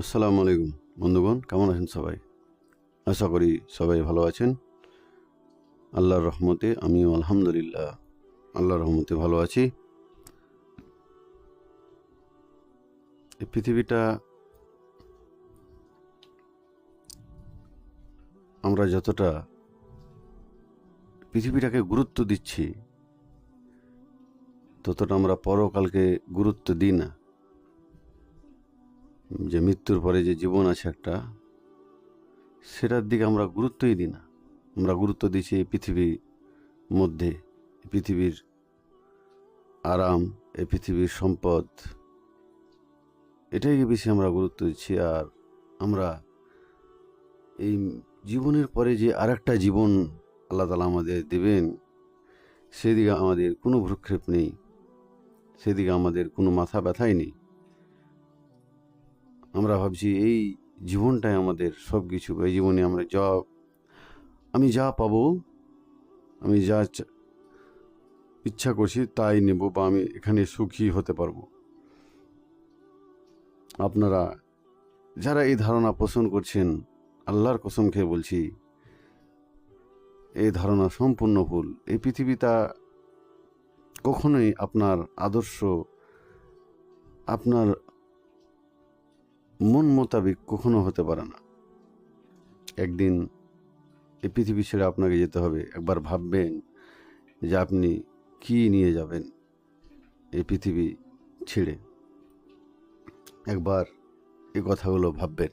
আসসালামু আলাইকুম, বন্ধুগণ, কেমন আছেন সবাই? আশা করি সবাই ভালো আছেন। আল্লাহর রহমতে আমিও আলহামদুলিল্লাহ, আল্লাহর রহমতে ভালো আছি। এই পৃথিবীটা আমরা যতটা পৃথিবীটাকে গুরুত্ব দিচ্ছি, ততটা আমরা পরকালকে গুরুত্ব দিই না। যে মৃত্যুর পরে যে জীবন আছে একটা, সেটার দিকে আমরা গুরুত্বই দিই না। আমরা গুরুত্ব দিচ্ছি এই পৃথিবীর মধ্যে পৃথিবীর আরাম এই পৃথিবীর সম্পদ। এটাই বেশি আমরা গুরুত্ব দিচ্ছি। আর আমরা এই জীবনের পরে যে আরেকটা জীবন আল্লাহ তালা আমাদের দেবেন, সেদিকে আমাদের কোনো ভ্রুক্ষেপ নেই। সেদিকে আমাদের কোনো মাথা ব্যথাই নেই। আমরা ভাবছি এই জীবনটাই আমাদের সব কিছু এই জীবনে আমরা যা, আমি যা পাবো, আমি যা ইচ্ছা করছি তাই নেব বা আমি এখানে সুখী হতে পারব। আপনারা যারা এই ধারণা পোষণ করছেন, আল্লাহর কসম খেয়ে বলছি, এই ধারণা সম্পূর্ণ ভুল। এই পৃথিবীটা কখনোই আপনার আদর্শ, আপনার মন মোতাবেক কখনো হতে পারে না। একদিন এই পৃথিবী ছেড়ে আপনাকে যেতে হবে। একবার ভাববেন যে আপনি কি নিয়ে যাবেন এই পৃথিবী ছেড়ে। একবার এই কথাগুলো ভাববেন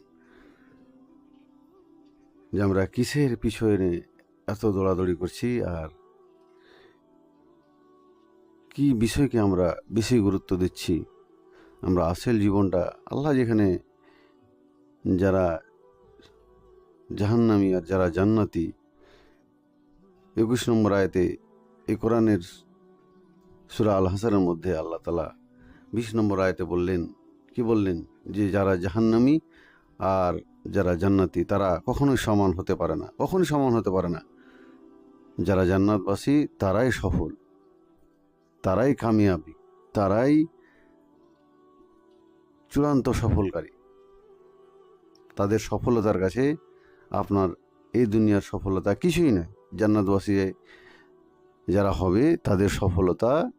যে আমরা কিসের পিছনে এত দৌড়াদৌড়ি করছি আর কি বিষয়কে আমরা বেশি গুরুত্ব দিচ্ছি। আমরা আসল জীবনটা আল্লাহ যেখানে যারা জাহান্নামী আর যারা জান্নাতি, একুশ নম্বর আয়তে এ কোরআনের সুরা আল হাসানের মধ্যে আল্লাহ তালা বিশ নম্বর আয়তে বললেন, কি বললেন? যে যারা জাহান্নামী আর যারা জান্নাতি, তারা কখনোই সমান হতে পারে না, কখনোই সমান হতে পারে না। যারা জান্নাতবাসী, তারাই সফল, তারাই কামিয়াবি, তারাই চূড়ান্ত সফলকারী। তাদের সফলতার কাছে আপনার এই দুনিয়ার সফলতা কিছুই নয় জান্নাতবাসী যারা হবে, তাদের সফলতা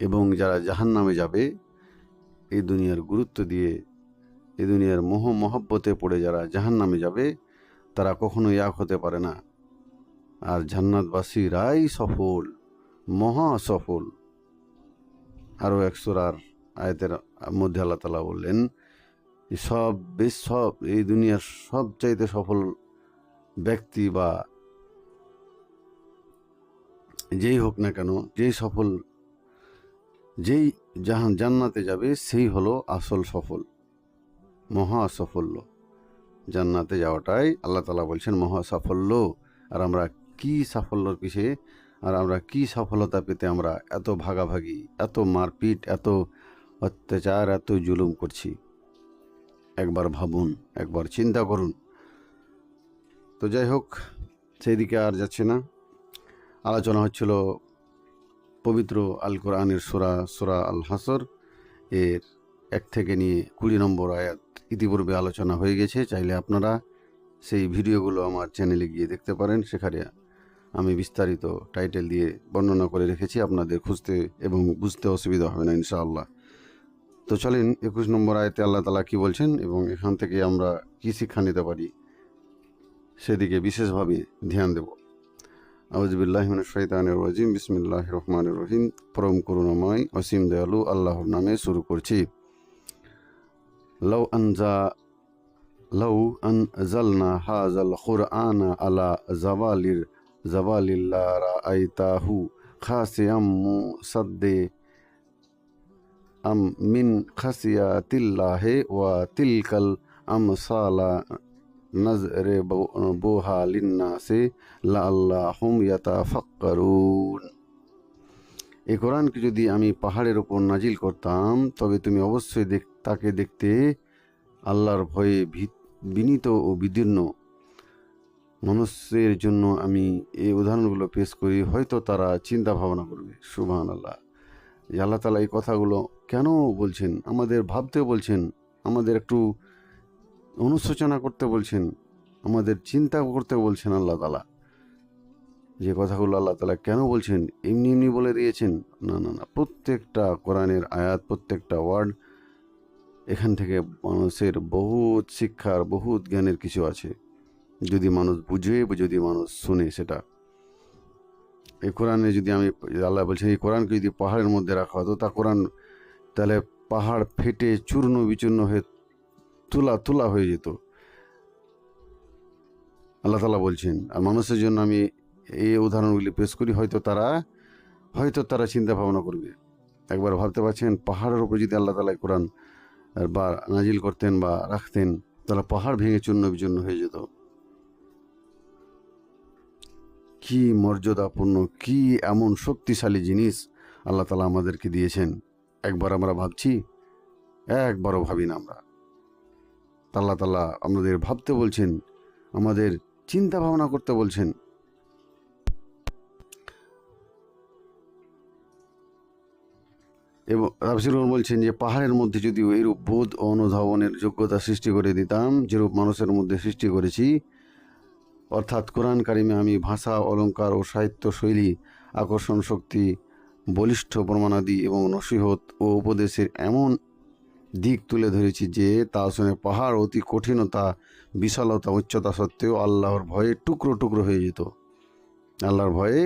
এবং যারা জাহান নামে যাবে, এই দুনিয়ার গুরুত্ব দিয়ে, এই দুনিয়ার মোহ মহব্বতে পড়ে যারা জাহান নামে যাবে, তারা কখনো এক হতে পারে না। আর জান্নাতবাসীরাই সফল, মহা সফল। আরও এক সুরার আয়তের মধ্যে আল্লাহ তালা বললেন সব বেশ সব, এই দুনিয়ার সবচাইতে সফল ব্যক্তি বা যেই হোক না কেন, যেই সফল, যেই জাহান জান্নাতে যাবে, সেই হলো আসল সফল, মহা সাফল্য। জান্নাতে যাওয়াটাই আল্লাহ তালা বলছেন মহা সাফল্য। আর আমরা কি সাফল্যর পিছে, আর আমরা কি সফলতা পেতে আমরা এত ভাগাভাগি, এত মারপিট, এত অত্যাচার, এত জুলুম করছি? একবার ভাবুন, একবার চিন্তা করুন। তো যাই হোক, সেই দিকে আর যাচ্ছে না। আলোচনা হচ্ছিল পবিত্র আল কোরআনের সোরা সোরা আল হাসর। এর এক থেকে নিয়ে কুড়ি নম্বর আয়াত ইতিপূর্বে আলোচনা হয়ে গেছে। চাইলে আপনারা সেই ভিডিওগুলো আমার চ্যানেলে গিয়ে দেখতে পারেন। সেখানে আমি বিস্তারিত টাইটেল দিয়ে বর্ণনা করে রেখেছি। আপনাদের খুঁজতে এবং বুঝতে অসুবিধা হবে না, ইনশাআল্লাহ। তো চলেন, একুশ নম্বর আয়তে আল্লাহ তালা কি বলছেন এবং এখান থেকে আমরা কি শিক্ষা নিতে পারি, সেদিকে বিশেষভাবে ধ্যান দেব। আউজবিল্লাহমিন শৈতানের রাজিম বিসমিল্লাহ রহমান রহিম। পরম করুণাময়, অসীম দয়ালু আল্লাহর নামে শুরু করছি। লও আনজা লও আনজালনা হাজাল কুরআনা আলা জাবালির জাবালিল্লা রাআইতাহু খাসিয়াম মুসাদ্দে আম মিন খাসিয়াতিল্লাহে ওয়া তিলকাল আমসালা নজরে বোহা লিন্নাসে লাল্লাহুম ইয়াতাফাক্কারুন এই কোরআনকে যদি আমি পাহাড়ের ওপর নাজিল করতাম, তবে তুমি অবশ্যই দেখ, তাকে দেখতে আল্লাহর ভয়ে বিনীত ও বিদীর্ণ। মানুষের জন্য আমি এই উদাহরণগুলো পেশ করি, হয়তো তারা চিন্তা ভাবনা করবে। সুবহান আল্লাহ আল্লাহ তালা এই কথাগুলো কেন বলছেন? আমাদের ভাবতে বলছেন, আমাদের একটু অনুশোচনা করতে বলছেন, আমাদের চিন্তা করতে বলছেন আল্লাহ তালা যে কথাগুলো আল্লাহ তালা কেন বলছেন? এমনি এমনি বলে দিয়েছেন। না না না, প্রত্যেকটা কোরআনের আয়াত, প্রত্যেকটা ওয়ার্ড, এখান থেকে মানুষের বহুত শিক্ষার, বহুত জ্ঞানের কিছু আছে। যদি মানুষ বুঝে, যদি মানুষ শুনে সেটা। এই কোরআনে যদি আমি আল্লাহ বলছেন, এই কোরআনকে যদি পাহাড়ের মধ্যে রাখা হতো, তা কোরআন তাহলে পাহাড় ফেটে চূর্ণ বিচূর্ণ হয়ে তুলা তুলা হয়ে যেত। আল্লাহ তালা বলছেন, আর মানুষের জন্য আমি এই উদাহরণগুলি পেশ করি, হয়তো তারা হয়তো তারা চিন্তা ভাবনা করবে। একবার ভাবতে পারছেন, পাহাড়ের উপর যদি আল্লাহ তালা কোরআন বা নাজিল করতেন বা রাখতেন, তাহলে পাহাড় ভেঙে চূর্ণ বিচূর্ণ হয়ে যেত। কি মর্যাদাপূর্ণ, কি এমন শক্তিশালী জিনিস আল্লাহ তালা আমাদেরকে দিয়েছেন। একবার আমরা ভাবছি, একবারও ভাবি না আমরা। আল্লাহ তালা আমাদের ভাবতে বলছেন, আমাদের চিন্তা ভাবনা করতে বলছেন। এবং তাফসির বলছেন যে, পাহাড়ের মধ্যে যদি এরূপ বোধ অনুধাবনের যোগ্যতা সৃষ্টি করে দিতাম, যেরূপ মানুষের মধ্যে সৃষ্টি করেছি অর্থাৎ কোরআন কারিমে আমি ভাষা অলঙ্কার ও সাহিত্য শৈলী আকর্ষণ শক্তি, বলিষ্ঠ প্রমাণাদি এবং নসিহত ও উপদেশের এমন দিক তুলে ধরেছি যে তা শুনে পাহাড় অতি কঠিনতা, বিশালতা, উচ্চতা সত্ত্বেও আল্লাহর ভয়ে টুকরো টুকরো হয়ে যেত। আল্লাহর ভয়ে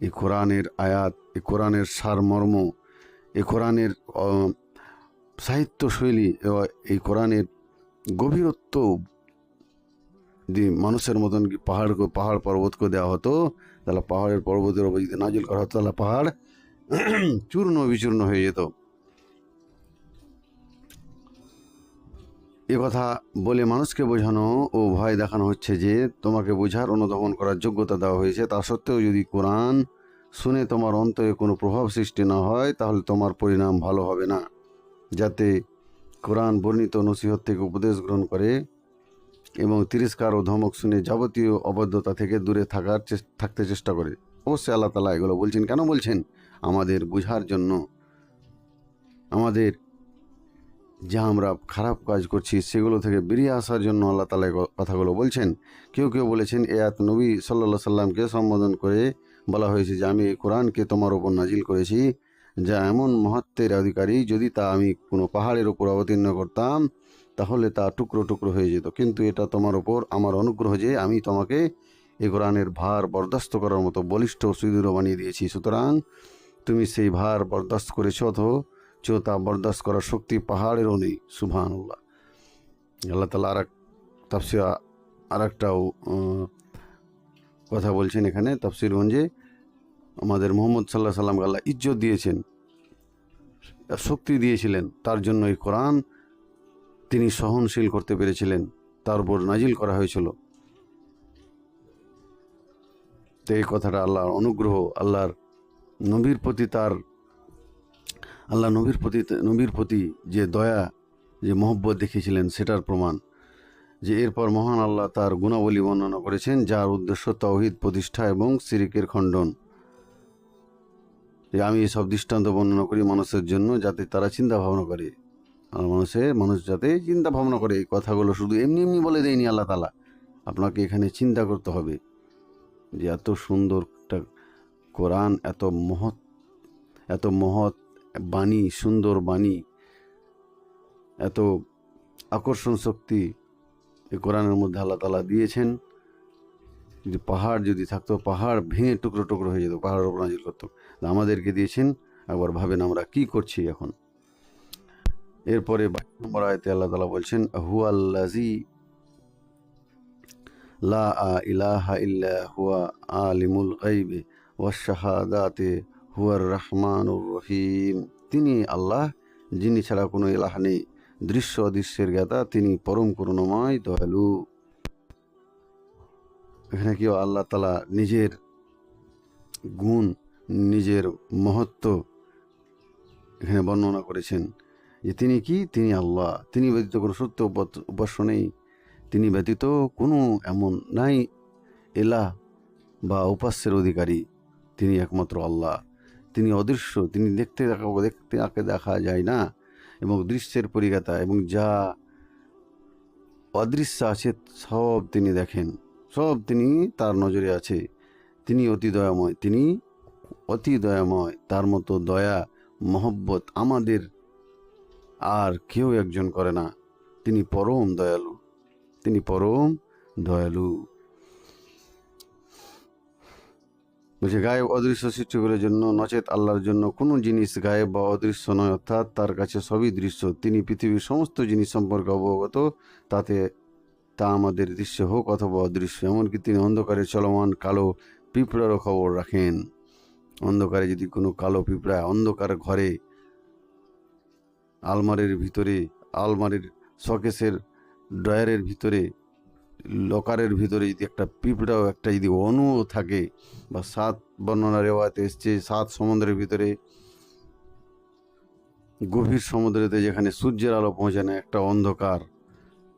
এই কোরআনের আয়াত, এ কোরআনের সারমর্ম, এ কোরআনের সাহিত্য শৈলী এই কোরআনের গভীরত্ব মানুষের মতন কি পাহাড় পাহাড় পর্বতকে দেওয়া হতো, তাহলে পাহাড়ের পর্বতের উপর যদি নাজিল করা হতো, তাহলে পাহাড় চূর্ণ বিচূর্ণ হয়ে যেত। এ কথা বলে মানুষকে বোঝানো ও ভয় দেখানো হচ্ছে যে, তোমাকে বোঝার, অনুধাবন করার যোগ্যতা দেওয়া হয়েছে। তা সত্ত্বেও যদি কোরআন শুনে তোমার অন্তরে কোনো প্রভাব সৃষ্টি না হয়, তাহলে তোমার পরিণাম ভালো হবে না। যাতে কোরআন বর্ণিত নসিহত থেকে উপদেশ গ্রহণ করে এবং তিরস্কার ও ধমক শুনে যাবতীয় অবদ্ধতা থেকে দূরে থাকার থাকতে চেষ্টা করে। অবশ্যই আল্লাহ তালা এগুলো বলছেন। কেন বলছেন? আমাদের বোঝার জন্য। আমাদের যা আমরা খারাপ কাজ করছি সেগুলো থেকে বেরিয়ে আসার জন্য আল্লাহ তালা কথাগুলো বলছেন। কেউ কেউ বলেছেন, এ আত নবী সাল্লা সাল্লামকে সম্বোধন করে বলা হয়েছে যে, আমি কোরআনকে তোমার ওপর নাজিল করেছি। যা এমন মহত্বের অধিকারী, যদি তা আমি কোনো পাহাড়ের ওপর অবতীর্ণ করতাম তাহলে তা টুকরো টুকরো হয়ে যেত। কিন্তু এটা তোমার ওপর আমার অনুগ্রহ যে আমি তোমাকে এ কোরআনের ভার বরদাস্ত করার মতো বলিষ্ঠ সুদৃঢ় বানিয়ে দিয়েছি। সুতরাং তুমি সেই ভার বরদাস্ত করেছ অথচ তা বরদাস্ত করার শক্তি পাহাড়েরও নেই। সুভান আল্লাহ আল্লাহ তালা আর এক তাফসির আর একটাও কথা বলছেন এখানে তাফসিরগঞ্জে। আমাদের মোহাম্মদ সাল্লাহ সাল্লামকে আল্লাহ ইজ্জত দিয়েছেন, শক্তি দিয়েছিলেন। তার জন্য এই কোরআন তিনি সহনশীল করতে পেরেছিলেন। তার উপর নাজিল করা হয়েছিল। তো এই কথাটা আল্লাহর অনুগ্রহ, আল্লাহর নবীর প্রতি তার আল্লাহ নবীর প্রতি নবীর প্রতি যে দয়া, যে মহব্বত দেখিয়েছিলেন, সেটার প্রমাণ যে এরপর মহান আল্লাহ তার গুণাবলী বর্ণনা করেছেন, যার উদ্দেশ্য তৌহিদ প্রতিষ্ঠা এবং সিরিকের খণ্ডন। যে আমি এসব দৃষ্টান্ত বর্ণনা করি মানুষের জন্য, যাতে তারা চিন্তা ভাবনা করে। মানুষের মানুষ যাতে চিন্তা ভাবনা করে এই কথাগুলো শুধু এমনি এমনি বলে দেয়নি আল্লাহ তালা আপনাকে এখানে চিন্তা করতে হবে যে এত সুন্দর একটা কোরআন, এত মহৎ এত মহৎ বাণী, সুন্দর বাণী, এত আকর্ষণ শক্তি এই কোরআনের মধ্যে আল্লাহ তালা দিয়েছেন। যদি পাহাড় যদি থাকতো, পাহাড় ভেঙে টুকরো টুকরো হয়ে যেত, পাহাড়ের উপর নাজিল করতো। আমাদেরকে দিয়েছেন, একবার ভাবেন আমরা কি করছি এখন? এরপরে আয়তে আল্লাহ তালা বলছেন হুয়াল্লাজি লা আ ইলাহা ইল্লা হুয়া আলিমুল গাইবে ওয়াশাহাদাতে হুয়ার রহমানুর রহিম। তিনি আল্লাহ, যিনি ছাড়া কোনো ইলাহ নেই, দৃশ্য অদৃশ্যের জ্ঞাতা, তিনি পরম করুণময়, দয়ালু। এখানে কেউ আল্লাহ তালা নিজের গুণ, নিজের মহত্ব এখানে বর্ণনা করেছেন? যে তিনি কি? তিনি আল্লাহ। তিনি ব্যতীত কোনো সত্য উপাস্য নেই। তিনি ব্যতীত কোনো এমন নাই। এলা বা উপাস্যের অধিকারী। তিনি একমাত্র আল্লাহ। তিনি অদৃশ্য। তিনি দেখতে দেখা, দেখতে তাকে দেখা যায় না। এবং দৃশ্যের পরিজ্ঞাতা এবং যা অদৃশ্য আছে, সব তিনি দেখেন। সব তিনি তার নজরে আছে। তিনি অতি দয়াময়। তিনি অতি দয়াময়। তার মতো দয়া, মহব্বত আমাদের আর কেউ একজন করে না। তিনি পরম দয়ালু। তিনি পরম দয়ালু। বলছে গায়েব অদৃশ্য সৃষ্টিগুলোর জন্য, নচেত আল্লাহর জন্য কোনো জিনিস গায়েব বা অদৃশ্য নয়, অর্থাৎ তার কাছে সবই দৃশ্য। তিনি পৃথিবীর সমস্ত জিনিস সম্পর্কে অবগত, তাতে তা আমাদের দৃশ্য হোক অথবা অদৃশ্য। এমনকি তিনি অন্ধকারে চলমান কালো পিঁপড়ারও খবর রাখেন। অন্ধকারে যদি কোনো কালো পিঁপড়া অন্ধকার ঘরে আলমারির ভিতরে, আলমারির শকেসের ড্রয়ারের ভিতরে, লকারের ভিতরে যদি একটা পিঁপড়াও একটা যদি অণুও থাকে বা সাত বর্ণনা রেওয়াতে এসছে, সাত সমুদ্রের ভিতরে, গভীর সমুদ্রেতে যেখানে সূর্যের আলো পৌঁছে না, একটা অন্ধকার,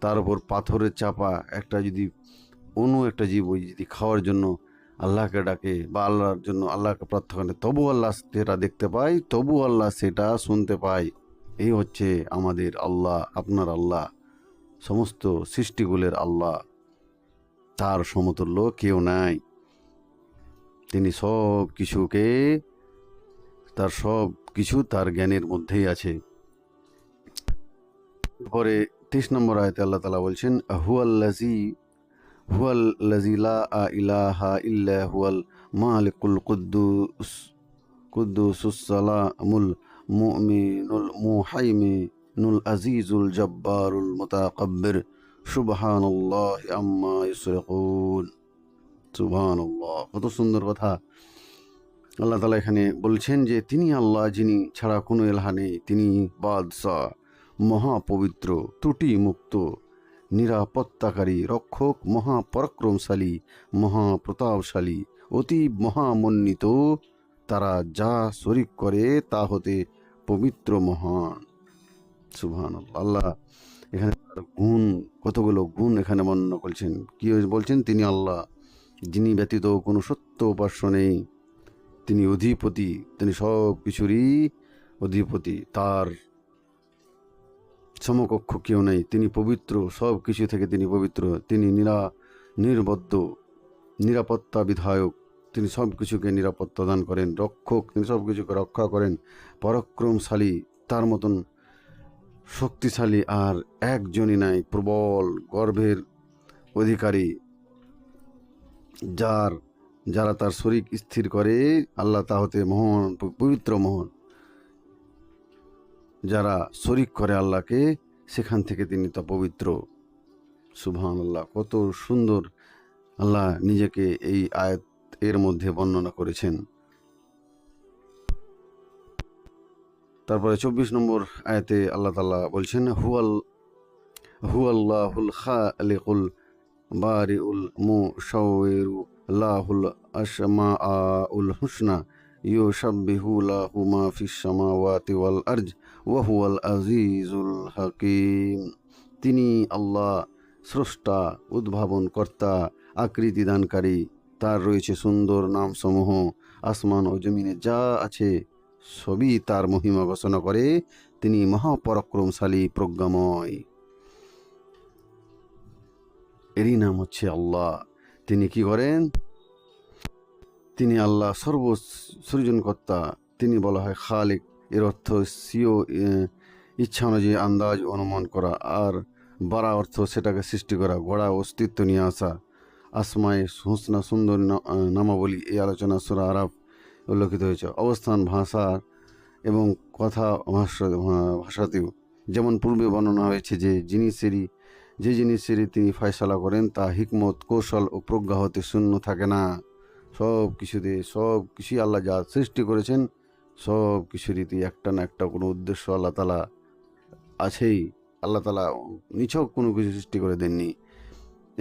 তার উপর পাথরের চাপা, একটা যদি অণু, একটা জীব ওই যদি খাওয়ার জন্য আল্লাহকে ডাকে বা আল্লাহর জন্য আল্লাহকে প্রার্থনা করে, তবু আল্লাহ সেটা দেখতে পায়, তবু আল্লাহ সেটা শুনতে পায়। এই হচ্ছে আমাদের আল্লাহ, আপনার আল্লাহ, সমস্ত সৃষ্টিগুলোর আল্লাহ। তার সমতুল্য কেউ নাই। তিনি সব কিছুকে, তার সব কিছু তার জ্ঞানের মধ্যেই আছে। পরে তেইশ নম্বর আয়তে আল্লাহ তালা বলছেন হুয়াল্লাজি হুয়াল্লাজি লা ইলাহা ইল্লা হুয়াল মালিকুল কুদ্দুস, কুদ্দুসুস সালামুল মুমিনুল মুহাইমিনুল আজিজুল জব্বারুল মুতাকাব্বির। সুবহানাল্লাহ আম্মা ইউসরিকুন সুবহানাল্লাহ, কত সুন্দর কথা। আল্লাহ তালা এখানে বলছেন যে, তিনি আল্লাহ, যিনি ছাড়া কোনো এলাহা নেই, তিনি বাদশাহ, মহাপবিত্র ত্রুটি মুক্ত নিরাপত্তাকারী, রক্ষক, মহাপরাক্রমশালী, মহাপ্রতাপশালী, অতি মহামন্বিত। তারা যা শরিক করে, তা হতে পবিত্র মহান। সুহান আল্লাহ এখানে গুণ, কতগুলো গুণ এখানে বর্ণনা করছেন। কি বলছেন? তিনি আল্লাহ, যিনি ব্যতীত কোনো সত্য উপাস্য নেই। তিনি অধিপতি, তিনি সব কিছুরই অধিপতি। তার সমকক্ষ কেউ নেই। তিনি পবিত্র, সব কিছু থেকে তিনি পবিত্র। তিনি নিরা, নির্বদ্ধ, নিরাপত্তা বিধায়ক। তিনি সব কিছুকে নিরাপত্তা দান করেন, রক্ষক, তিনি সব কিছুকে রক্ষা করেন, পরাক্রমশালী, তার মতন শক্তিশালী আর একজনই নাই, প্রবল গর্ভের অধিকারী, যার, যারা তার শরীর স্থির করে, আল্লাহ তা হতে মহান, পবিত্র মহান। যারা শরিক করে আল্লাহকে, সেখান থেকে তিনি তা পবিত্র। সুবহান আল্লাহ কত সুন্দর আল্লাহ নিজেকে এই আয়াত এর মধ্যে বর্ণনা করেছেন। তারপরে চব্বিশ নম্বর আয়াতে আল্লাহ তাল্লাহ বলছেন, হুয়াল, হুয়াল্লাহুল খালিকুল বারিউল মুশাওয়িরু লাহুল আসমা উল হুসনা ইউসাব্বিহু লাহু মা ফিস সামাওয়াতি ওয়াল আরজ ওয়া হুয়াল আজিজুল হাকিম। তিনি আল্লাহ স্রষ্টা উদ্ভাবন কর্তা আকৃতি দানকারী তার রয়েছে সুন্দর নামসমূহ। আসমান ও জমিনে যা আছে, সবই তার মহিমা ঘোষণা করে। তিনি মহাপরাক্রমশালী, প্রজ্ঞাময়। এরই নাম হচ্ছে আল্লাহ। তিনি কি করেন? তিনি আল্লাহ সর্ব সৃজনকর্তা। তিনি বলা হয় খালিক। এর অর্থ সিও ইচ্ছা অনুযায়ী আন্দাজ অনুমান করা। আর বাড়া অর্থ সেটাকে সৃষ্টি করা, গড়া, অস্তিত্ব নিয়ে আসা। আসমায় হুসনা সুন্দর নামাবলী, এই আলোচনা সুরা আরব উল্লেখিত হয়েছে। অবস্থান, ভাষা এবং কথা ভাষা ভাষাতেও। যেমন পূর্বে বর্ণনা হয়েছে যে জিনিসেরই যে জিনিসেরই তিনি ফয়সলা করেন, তা হিকমত, কৌশল ও প্রজ্ঞা হতে শূন্য থাকে না। সব কিছুতে, সব কিছুই আল্লাহ যা সৃষ্টি করেছেন, সব কিছুরই একটা না একটা কোনো উদ্দেশ্য আল্লাহ তালা আছেই। আল্লাহ তালা নিছক কোনো কিছু সৃষ্টি করে দেননি।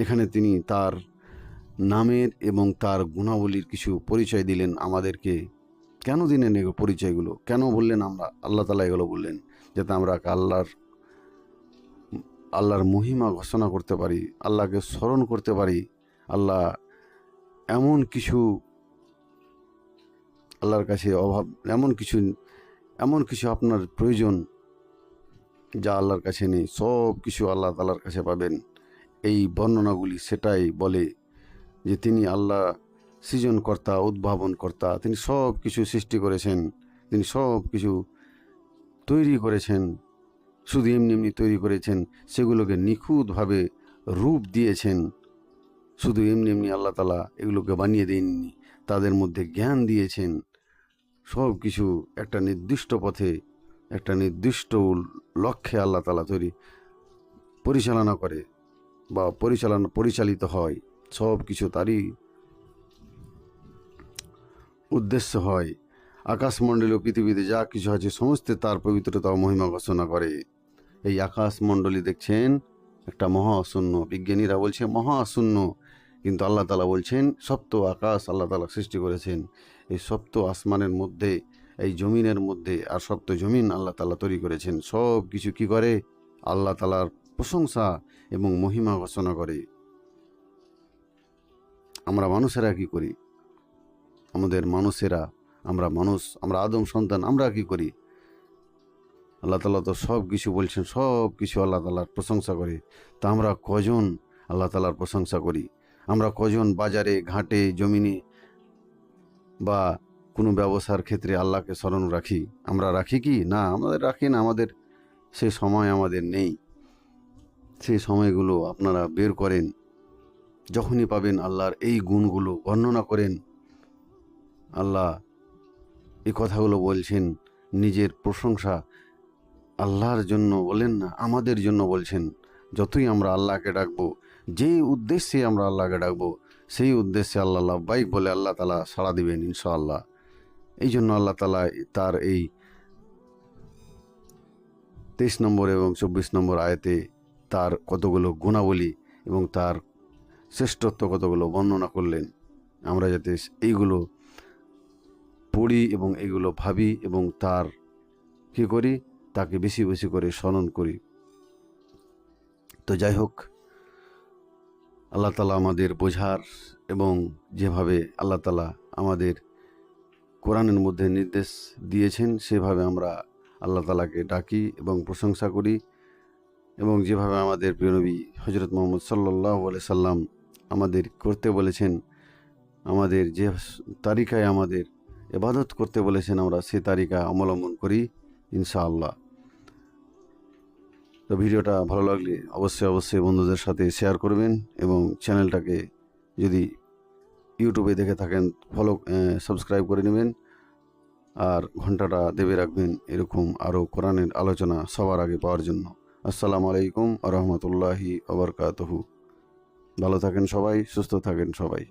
এখানে তিনি তার নামের এবং তার গুণাবলীর কিছু পরিচয় দিলেন আমাদেরকে। কেন দিলেন এগুলো পরিচয়গুলো? কেন বললেন আমরা? আল্লাহ তালা এগুলো বললেন, যাতে আমরা আল্লাহর আল্লাহর মহিমা ঘোষণা করতে পারি, আল্লাহকে স্মরণ করতে পারি, আল্লাহ এমন কিছু, আল্লাহর কাছে অভাব, এমন কিছু এমন কিছু আপনার প্রয়োজন যা আল্লাহর কাছে নেই। সব কিছু আল্লাহ তালার কাছে পাবেন। এই বর্ণনাগুলি সেটাই বলে যে তিনি আল্লাহ সৃজনকর্তা, উদ্ভাবনকর্তা, তিনি সব কিছু সৃষ্টি করেছেন, তিনি সব কিছু তৈরি করেছেন, শুধু এমনি এমনি তৈরি করেছেন, সেগুলোকে নিখুঁতভাবে রূপ দিয়েছেন। শুধু এমনি এমনি আল্লাহ তালা এগুলোকে বানিয়ে দেননি, তাদের মধ্যে জ্ঞান দিয়েছেন। সব কিছু একটা নির্দিষ্ট পথে, একটা নির্দিষ্ট লক্ষ্যে আল্লাহ তালা তৈরি পরিচালনা করে বা পরিচালনা, পরিচালিত হয়। সব কিছু তারই উদ্দেশ্য হয়। আকাশমণ্ডলী ও পৃথিবীতে যা কিছু আছে সমস্ত তার পবিত্রতা ও মহিমা ঘোষণা করে। এই আকাশমণ্ডলী দেখছেন একটা মহাশূন্য বিজ্ঞানীরা বলছে মহাশূন্য কিন্তু আল্লাহ তালা বলছেন সপ্ত আকাশ আল্লাহ তালা সৃষ্টি করেছেন। এই সপ্ত আসমানের মধ্যে, এই জমিনের মধ্যে আর সপ্ত জমিন আল্লাহ তালা তৈরি করেছেন। সব কিছু কি করে? আল্লাহ তালার প্রশংসা এবং মহিমা ঘোষণা করে। আমরা মানুষেরা কি করি? আমাদের মানুষেরা, আমরা মানুষ, আমরা আদম সন্তান, আমরা কি করি? আল্লাহ তালা তো সব কিছু বলছেন, সব কিছু আল্লাহ তালার প্রশংসা করে। তা আমরা কজন আল্লাহ তালার প্রশংসা করি? আমরা কজন বাজারে, ঘাটে, জমিনে বা কোনো ব্যবসার ক্ষেত্রে আল্লাহকে স্মরণ রাখি? আমরা রাখি কি? না, আমাদের রাখি না, আমাদের সে সময় আমাদের নেই। সেই সময়গুলো আপনারা বের করেন। যখনই পাবেন আল্লাহর এই গুণগুলো বর্ণনা করেন, আল্লাহ এই কথাগুলো বলছেন, নিজের প্রশংসা আল্লাহর জন্য বলেন না, আমাদের জন্য বলছেন। যতই আমরা আল্লাহকে ডাকবো যে উদ্দেশ্যে আমরা আল্লাহকে ডাকবো, সেই উদ্দেশ্যে আল্লাহ লাভবাইক বলে আল্লাহ তালা সাড়া দিবেন ইনশাআল্লাহ। এই জন্য আল্লাহ তালা তার এই তেইশ নম্বর এবং চব্বিশ নম্বর আয়তে তার কতগুলো গুণাবলী এবং তার শ্রেষ্ঠত্ব কতগুলো বর্ণনা করলেন, আমরা যাতে এইগুলো পড়ি এবং এগুলো ভাবি এবং তার কী করি, তাকে বেশি বেশি করে স্মরণ করি। তো যাই হোক, আল্লাহ তালা আমাদের বোঝার এবং যেভাবে আল্লাহ তালা আমাদের কোরআনের মধ্যে নির্দেশ দিয়েছেন, সেভাবে আমরা আল্লাহ তালাকে ডাকি এবং প্রশংসা করি এবং যেভাবে আমাদের প্রিয়নবী হজরত মোহাম্মদ সাল্লাহ সাল্লাম আমাদের করতে বলেছেন, আমাদের যে তালিকায় আমাদের এবাদত করতে বলেছেন, আমরা সে তালিকা অবলম্বন করি, ইনশাআল্লাহ। তো ভিডিওটা ভালো লাগলে অবশ্যই অবশ্যই বন্ধুদের সাথে শেয়ার করবেন এবং চ্যানেলটাকে যদি ইউটিউবে দেখে থাকেন ফলো সাবস্ক্রাইব করে নেবেন। আর ঘন্টাটা দেবে রাখবেন এরকম আরও কোরআনের আলোচনা সবার আগে পাওয়ার জন্য। আসসালামু আলাইকুম আ রহমতুল্লাহি আবরকাতহু ভালো থাকেন সবাই সুস্থ থাকেন সবাই।